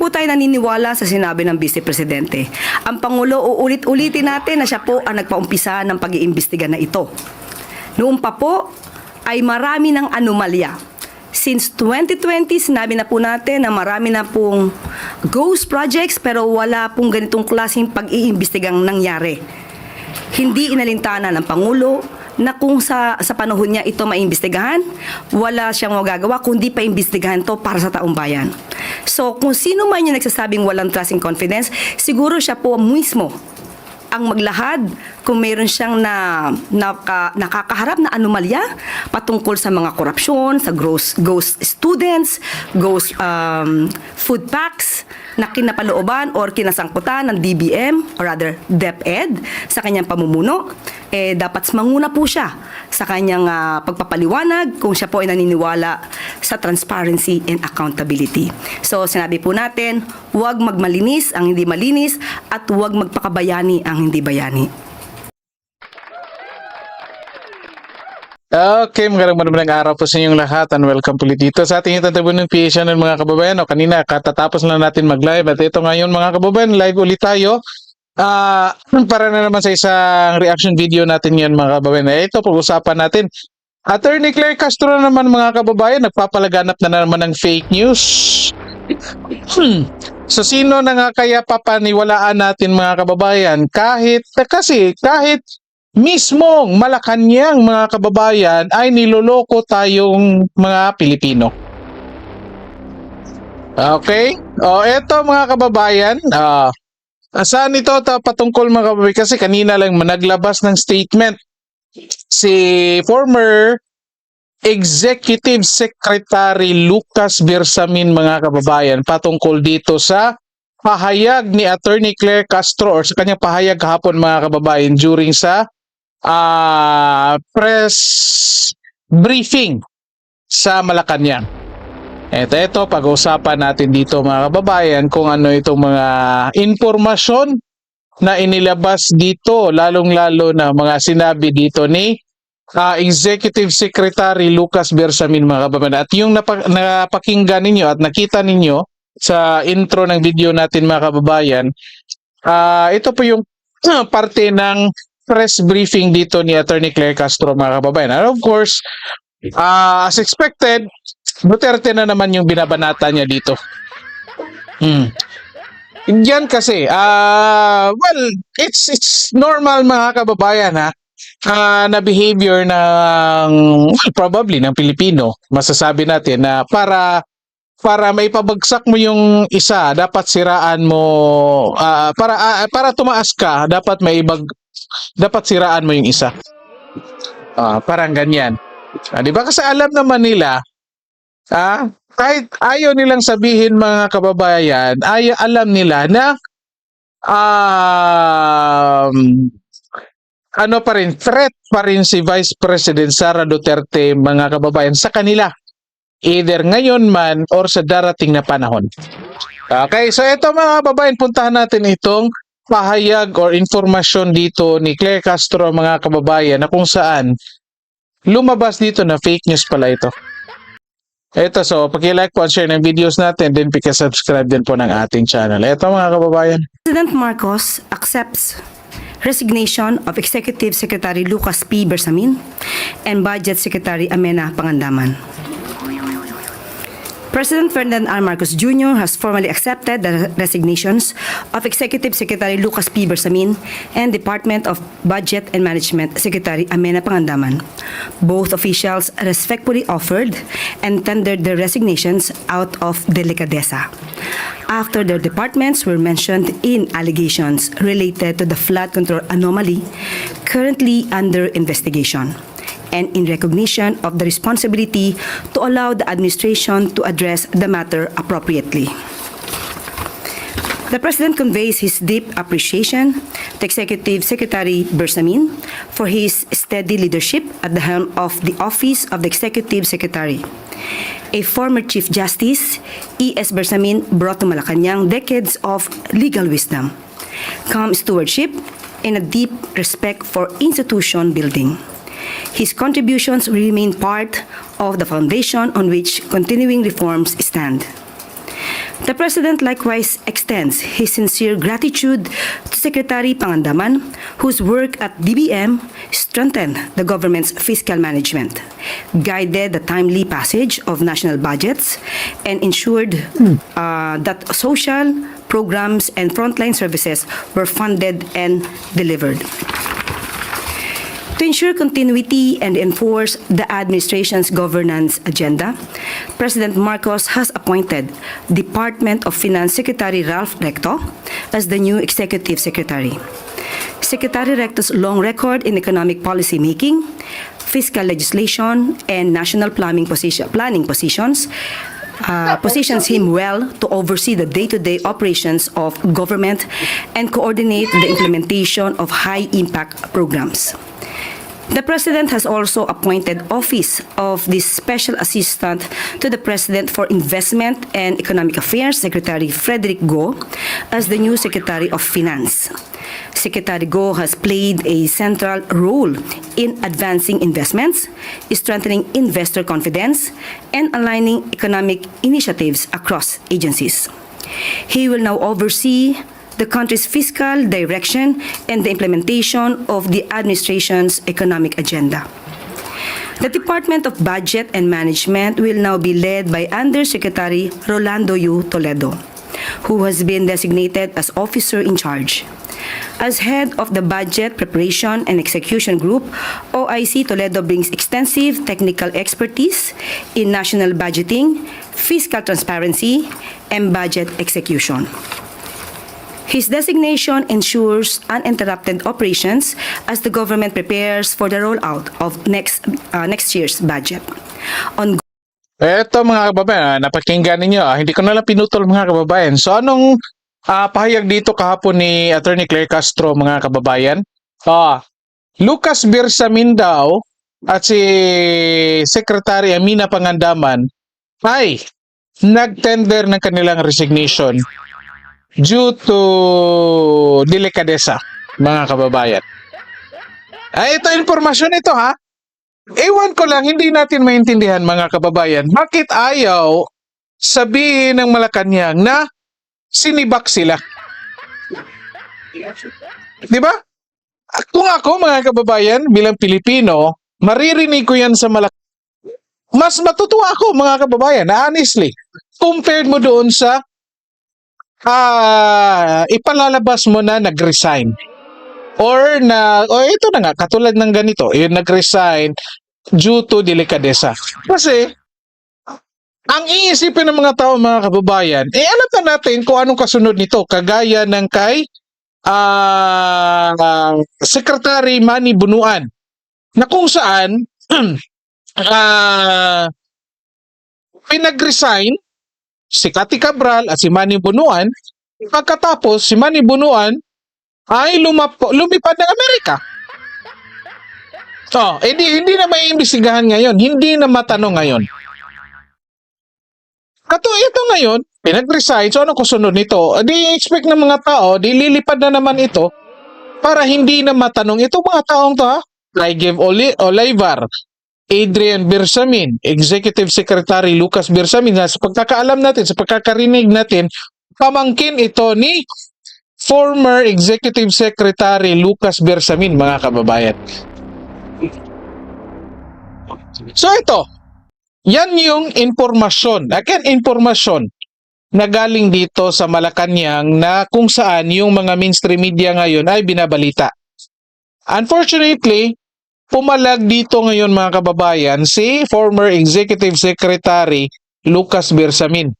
po tayo naniniwala sa sinabi ng Vice Presidente. Ang Pangulo, uulit-ulitin natin na siya po ang nagpaumpisa ng pag-iimbestiga na ito. Noon pa po ay marami ng anomalya. Since 2020, sinabi na po natin na marami na pong ghost projects pero wala pong ganitong klaseng pag-iimbestigang nangyari. Hindi inalintana ng Pangulo na kung sa, sa panahon niya ito maimbestigahan, wala siyang magagawa kundi pa imbestigahan to para sa taong bayan. So kung sino man yung nagsasabing walang trust and confidence, siguro siya po mismo ang maglahad kung mayroon siyang na, naka, nakakaharap na anomalya patungkol sa mga korupsyon, sa gross, ghost students, ghost um, food packs na kinapalooban or kinasangkutan ng DBM or rather DepEd sa kanyang pamumuno, eh dapat manguna po siya sa kanyang ah, pagpapaliwanag kung siya po ay naniniwala sa transparency and accountability. So sinabi po natin, huwag magmalinis ang hindi malinis at huwag magpakabayani ang hindi bayani. Okay, magandang magandang araw po sa inyong lahat and welcome po ulit dito sa ating itatabi ng PH ng mga kababayan. O, kanina, katatapos lang natin mag-live at ito ngayon mga kababayan, live ulit tayo. Ah, para na naman sa isang reaction video natin yan mga kababayan. Eh, ito, pag-usapan natin. Attorney Claire Castro naman mga kababayan, nagpapalaganap na naman ng fake news. Hmm. So sino na nga kaya papaniwalaan natin mga kababayan kahit kasi kahit mismong Malacanang mga kababayan ay niloloko tayong mga Pilipino. Okay? O eto mga kababayan, ah saan ito ta patungkol mga kababayan? Kasi kanina lang naglabas ng statement si former Executive Secretary Lucas Bersamin mga kababayan patungkol dito sa pahayag ni Attorney Claire Castro or sa kanyang pahayag kahapon mga kababayan during sa ah, press briefing sa Malacanang. Ito, ito, pag-uusapan natin dito mga kababayan kung ano itong mga informasyon na inilabas dito, lalong-lalo na mga sinabi dito ni ah, Executive Secretary Lucas Bersamin mga kababayan. At yung napa- napakinggan ninyo at nakita ninyo sa intro ng video natin mga kababayan, ah, ito po yung parte ng press briefing dito ni Attorney Claire Castro mga kababayan. And of course, ah, as expected, Duterte na naman yung binabanata niya dito. Hmm. Yan kasi, ah, well, it's it's normal mga kababayan ha. ah, na behavior ng probably ng Pilipino, masasabi natin na para para may pabagsak mo yung isa, dapat siraan mo ah, para ah, para tumaas ka, dapat may ibag dapat siraan mo yung isa. Ah, parang ganyan. Ah, 'Di ba kasi alam naman nila ah, kahit ayaw nilang sabihin mga kababayan, ay alam nila na um, ano pa rin, threat pa rin si Vice President Sara Duterte mga kababayan sa kanila. Either ngayon man or sa darating na panahon. Okay, so ito mga kababayan, puntahan natin itong pahayag or informasyon dito ni Claire Castro mga kababayan na kung saan lumabas dito na fake news pala ito. Ito, so paki-like po at share ng videos natin, then paki-subscribe din po ng ating channel. Ito mga kababayan. President Marcos accepts resignation of Executive Secretary Lucas P. Bersamin and Budget Secretary Amena Pangandaman. President Ferdinand R. Marcos Jr. has formally accepted the resignations of Executive Secretary Lucas P. Bersamin and Department of Budget and Management Secretary Amena Pangandaman. Both officials respectfully offered and tendered their resignations out of delicadeza after their departments were mentioned in allegations related to the flood control anomaly currently under investigation and in recognition of the responsibility to allow the administration to address the matter appropriately. The President conveys his deep appreciation to Executive Secretary Bersamin for his steady leadership at the helm of the Office of the Executive Secretary. A former Chief Justice, E.S. Bersamin brought to Malacanang decades of legal wisdom, calm stewardship, and a deep respect for institution building. His contributions will remain part of the foundation on which continuing reforms stand. The President likewise extends his sincere gratitude to Secretary Pangandaman, whose work at DBM strengthened the government's fiscal management, guided the timely passage of national budgets, and ensured uh, that social programs and frontline services were funded and delivered. To ensure continuity and enforce the administration's governance agenda, President Marcos has appointed Department of Finance Secretary Ralph Recto as the new executive secretary. Secretary Recto's long record in economic policy making, fiscal legislation, and national planning, position, planning positions uh, positions him well to oversee the day-to-day operations of government and coordinate the implementation of high-impact programs. The President has also appointed Office of the Special Assistant to the President for Investment and Economic Affairs, Secretary Frederick Go, as the new Secretary of Finance. Secretary Go has played a central role in advancing investments, strengthening investor confidence, and aligning economic initiatives across agencies. He will now oversee the country's fiscal direction and the implementation of the administration's economic agenda. The Department of Budget and Management will now be led by Undersecretary Rolando U. Toledo, who has been designated as officer in charge. As head of the Budget Preparation and Execution Group, OIC Toledo brings extensive technical expertise in national budgeting, fiscal transparency, and budget execution. His designation ensures uninterrupted operations as the government prepares for the rollout of next uh, next year's budget. On Eto mga kababayan, ah, napakinggan ninyo. ah, hindi ko na lang pinutol mga kababayan. So anong ah, pahayag dito kahapon ni Attorney Claire Castro mga kababayan? Ah, Lucas Birsamin daw at si Secretary Amina Pangandaman ay nagtender ng kanilang resignation due to delikadesa mga kababayan. Ay, ito informasyon ito ha. Ewan ko lang, hindi natin maintindihan mga kababayan, bakit ayaw sabihin ng Malacanang na sinibak sila? Di ba? At Kung ako mga kababayan bilang Pilipino, maririnig ko yan sa Malacanang. Mas matutuwa ako mga kababayan, honestly, compared mo doon sa ah ipalalabas mo na nag-resign. Or na, o ito na nga, katulad ng ganito, eh, nag-resign due to delikadesa. Kasi, ang iisipin ng mga tao, mga kababayan, eh alam na natin kung anong kasunod nito, kagaya ng kay ah Secretary Manny Bunuan, na kung saan ah pinag-resign si Cathy Cabral at si Manny Bunuan, pagkatapos si Manny Bunuan ay lumap lumipad ng Amerika. Oh, hindi hindi na may imbestigahan ngayon, hindi na matanong ngayon. Kato ito ngayon, pinag-resign, so ano kusunod nito? Eh, Di expect ng mga tao, di lilipad na naman ito para hindi na matanong itong mga taong to ha. I give Oli Olivar, Adrian Birsamin, Executive Secretary Lucas Birsamin, sa pagkakaalam natin, sa pagkakarinig natin, pamangkin ito ni former Executive Secretary Lucas Bersamin, mga kababayan. So ito, yan yung informasyon. Again, informasyon na galing dito sa Malacanang na kung saan yung mga mainstream media ngayon ay binabalita. Unfortunately, pumalag dito ngayon mga kababayan si former Executive Secretary Lucas Bersamin.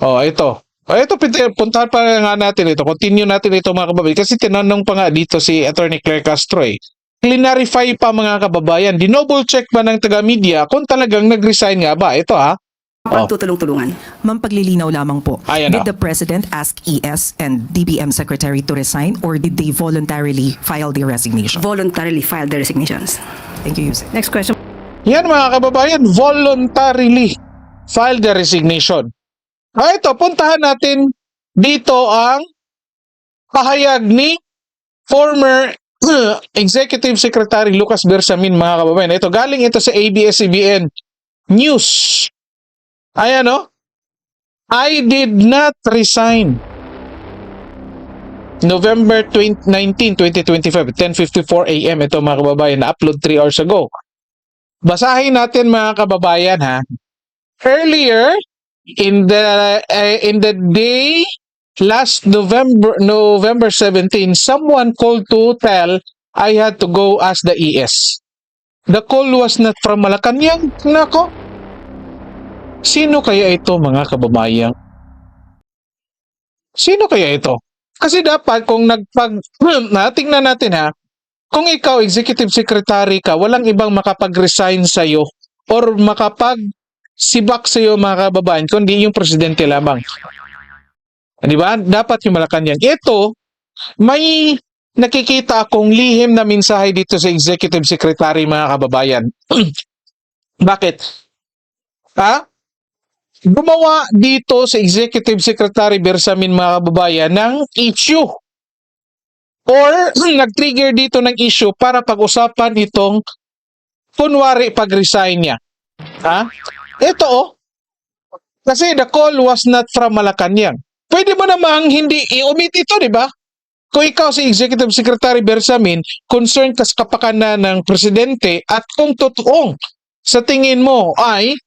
Oh, ito. Oh, ito, pit- puntahan pa nga natin ito. Continue natin ito mga kababayan. Kasi tinanong pa nga dito si Attorney Claire Castro eh. Clarify pa mga kababayan. Dinoble check ba ng taga-media kung talagang nag-resign nga ba? Ito ha. Oh. pagtutulong-tulungan. Ma'am, paglilinaw lamang po. Ayan did na. the President ask ES and DBM Secretary to resign or did they voluntarily file their resignation? Voluntarily filed their resignations. Thank you, Yusek. Next question. Yan mga kababayan, voluntarily file the resignation. Ah, ito, puntahan natin dito ang pahayag ni former Executive Secretary Lucas Bersamin mga kababayan. Ito, galing ito sa ABS-CBN News. Ayan o. I did not resign. November 20, 19, 2025, 10.54 a.m. Ito mga kababayan, na-upload 3 hours ago. Basahin natin mga kababayan ha. Earlier, in the uh, in the day last November November 17, someone called to tell I had to go as the ES. The call was not from Malacanang. Nako. Sino kaya ito mga kababayan? Sino kaya ito? Kasi dapat kung nagpag na tingnan natin ha, kung ikaw executive secretary ka, walang ibang makapag-resign sa iyo or makapag sibak sa iyo mga kababayan kundi yung presidente lamang. Di ba? Dapat yung Malacanang. Ito, may nakikita akong lihim na mensahe dito sa executive secretary mga kababayan. Bakit? Ha? Gumawa dito sa executive secretary Bersamin mga kababayan ng issue or nag-trigger dito ng issue para pag-usapan itong kunwari pag-resign niya. Ha? Ito oh. Kasi the call was not from Malacanang. Pwede mo namang hindi i-omit ito, di ba? Kung ikaw si Executive Secretary Bersamin, concerned ka sa kapakanan ng presidente at kung totoong sa tingin mo ay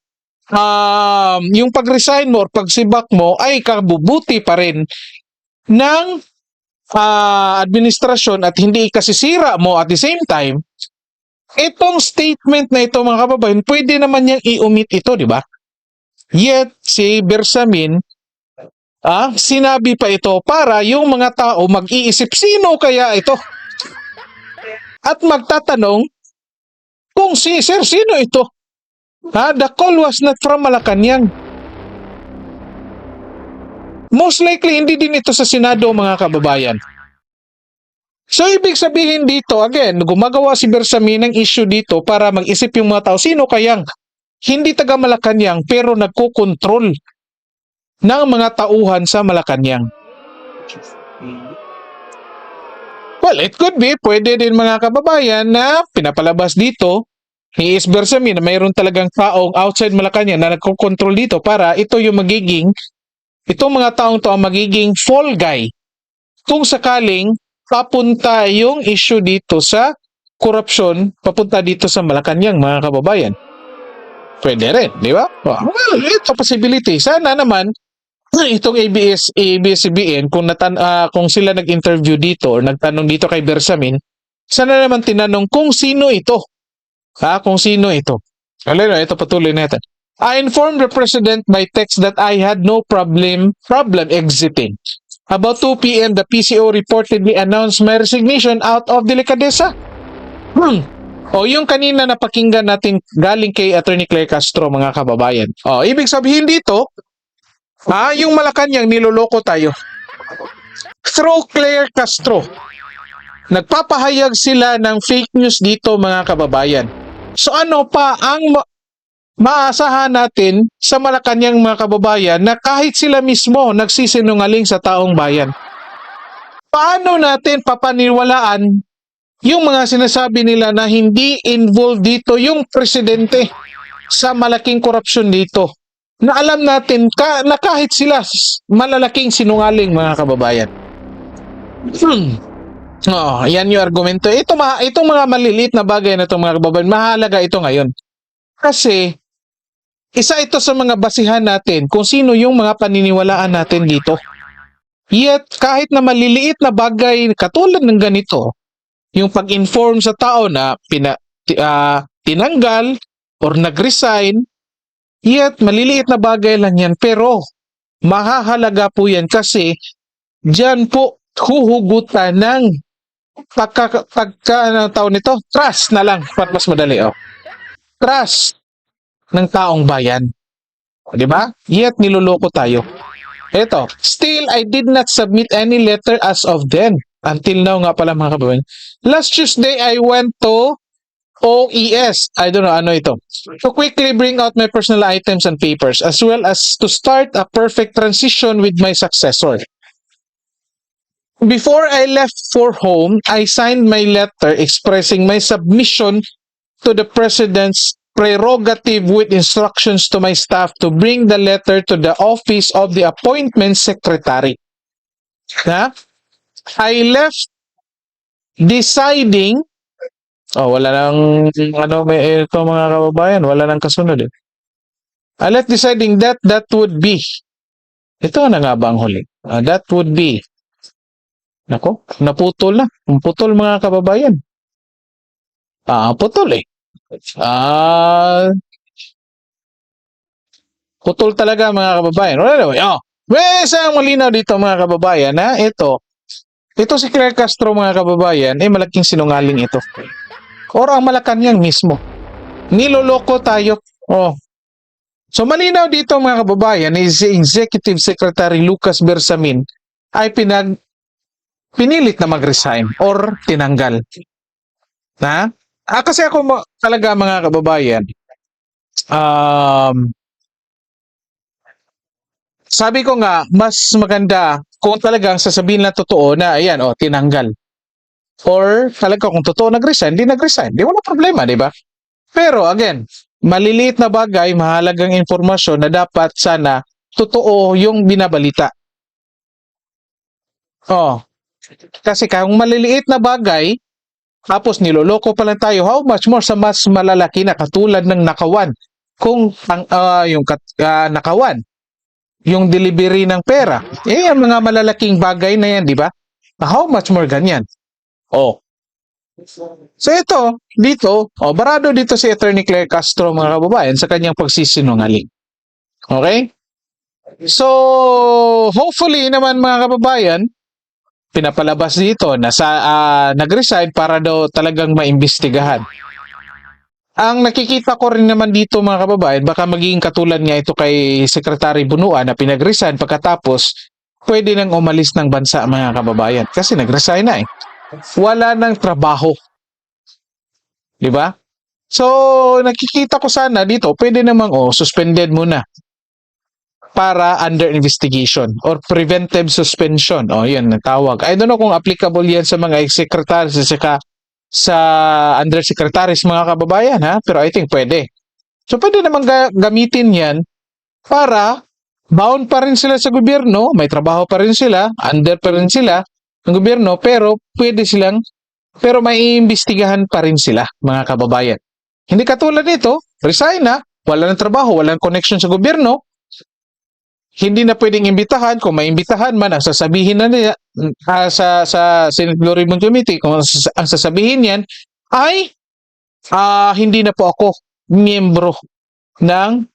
um, yung pag-resign mo or pagsibak mo ay kabubuti pa rin ng ah, administrasyon at hindi kasisira mo at the same time, itong statement na ito mga kababayan, pwede naman niyang i-omit ito, di ba? Yet, si Bersamin, ah, sinabi pa ito para yung mga tao mag-iisip, sino kaya ito? At magtatanong, kung si Sir, sino ito? Ha, the call was not from Malacanang. Most likely, hindi din ito sa Senado, mga kababayan. So, ibig sabihin dito, again, gumagawa si Bersamin ng issue dito para mag-isip yung mga tao, sino kayang hindi taga Malacanang pero nagkukontrol ng mga tauhan sa Malacanang. Well, it could be, pwede din mga kababayan na pinapalabas dito ni Is Bersamin na mayroon talagang taong outside Malacanang na nagkukontrol dito para ito yung magiging, itong mga taong to ang magiging fall guy kung sakaling papunta yung issue dito sa korupsyon, papunta dito sa Malacanang mga kababayan. Pwede rin, di ba? Well, ito possibility. Sana naman itong ABS ABS-CBN kung natan ah, kung sila nag-interview dito or nagtanong dito kay Bersamin, sana naman tinanong kung sino ito. Ha, kung sino ito. Alin, ito patuloy natin. I informed the president by text that I had no problem problem exiting. About 2 p.m., the PCO reportedly announced my resignation out of delicadeza. Hmm. O yung kanina na pakinggan natin galing kay Attorney Claire Castro, mga kababayan. O, ibig sabihin dito, ha, yung Malacanang niloloko tayo. Through Claire Castro. Nagpapahayag sila ng fake news dito, mga kababayan. So ano pa ang ma- maasahan natin sa Malacanang mga kababayan na kahit sila mismo nagsisinungaling sa taong bayan. Paano natin papaniwalaan yung mga sinasabi nila na hindi involved dito yung presidente sa malaking korupsyon dito? Na alam natin ka, na kahit sila malalaking sinungaling mga kababayan. Hmm. Oh, yan yung argumento. Ito, ma- itong mga maliliit na bagay na itong mga kababayan, mahalaga ito ngayon. Kasi, isa ito sa mga basihan natin kung sino yung mga paniniwalaan natin dito. Yet, kahit na maliliit na bagay katulad ng ganito, yung pag-inform sa tao na pina, ah, tinanggal or nag-resign, yet maliliit na bagay lang yan. Pero, mahahalaga po yan kasi dyan po huhugutan ng pagka, pagka ano tawag nito? Trust na lang. Para mas madali, oh. Trust ng taong bayan. Di ba? Yet niloloko tayo. Ito, still I did not submit any letter as of then. Until now nga pala mga kababayan. Last Tuesday, I went to OES. I don't know ano ito. To quickly bring out my personal items and papers as well as to start a perfect transition with my successor. Before I left for home, I signed my letter expressing my submission to the President's prerogative with instructions to my staff to bring the letter to the office of the appointment secretary. Na? I left deciding Oh, wala nang ano may ito mga kababayan, wala nang kasunod eh. I left deciding that that would be. Ito na nga ba ang huli? Ah, that would be. Nako, naputol na. Putol mga kababayan. Ah, putol eh. Ah, putol talaga mga kababayan. Well, anyway, oh. May malinaw dito mga kababayan na ito, ito si Claire Castro mga kababayan, eh malaking sinungaling ito. Or ang Malacanang mismo. Niloloko tayo. Oh. So malinaw dito mga kababayan is si Executive Secretary Lucas Bersamin ay pinag pinilit na mag-resign or tinanggal. Na? Ah, kasi ako talaga mga kababayan, um, sabi ko nga, mas maganda kung talagang sasabihin na totoo na, ayan, oh, tinanggal. Or talaga kung totoo nag-resign, di nag-resign. Di wala problema, di ba? Pero again, maliliit na bagay, mahalagang informasyon na dapat sana totoo yung binabalita. Oh. Kasi kung maliliit na bagay, tapos niloloko pa lang tayo, how much more sa mas malalaki na katulad ng nakawan. Kung ang ah, yung kat, ah, nakawan, yung delivery ng pera, eh ang mga malalaking bagay na yan, di ba? How much more ganyan? Oh. So ito, dito, oh, barado dito si Attorney Claire Castro mga kababayan sa kanyang pagsisinungaling. Okay? So, hopefully naman mga kababayan, pinapalabas dito na sa ah, nag-resign para daw talagang maimbestigahan. Ang nakikita ko rin naman dito mga kababayan, baka magiging katulad nga ito kay Secretary Bunuan na pinag-resign pagkatapos pwede nang umalis ng bansa mga kababayan kasi nag-resign na eh. Wala nang trabaho. 'Di ba? So, nakikita ko sana dito, pwede namang oh, suspended muna para under investigation or preventive suspension. O, yan, natawag. I don't know kung applicable yan sa mga ex-secretaries at saka sa undersecretaries mga kababayan ha, pero I think pwede. So, pwede naman ga- gamitin yan para bound pa rin sila sa gobyerno, may trabaho pa rin sila, under pa rin sila ng gobyerno, pero pwede silang, pero may iimbestigahan pa rin sila, mga kababayan. Hindi katulad nito, resign na, wala ng trabaho, walang connection sa gobyerno, hindi na pwedeng imbitahan, kung may imbitahan man, ang sasabihin na nila, ah, sa, sa Senate Glory Bond Committee, kung ang sas- ang sasabihin yan, ay, ah, hindi na po ako miyembro ng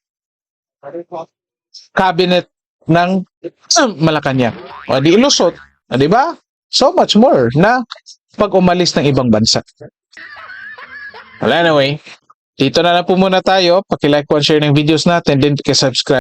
cabinet ng Malacanang. O di ilusot, o, di ba? So much more na pag umalis ng ibang bansa. Well, anyway, dito na lang po muna tayo. Paki-like and share ng videos natin, then paki-subscribe.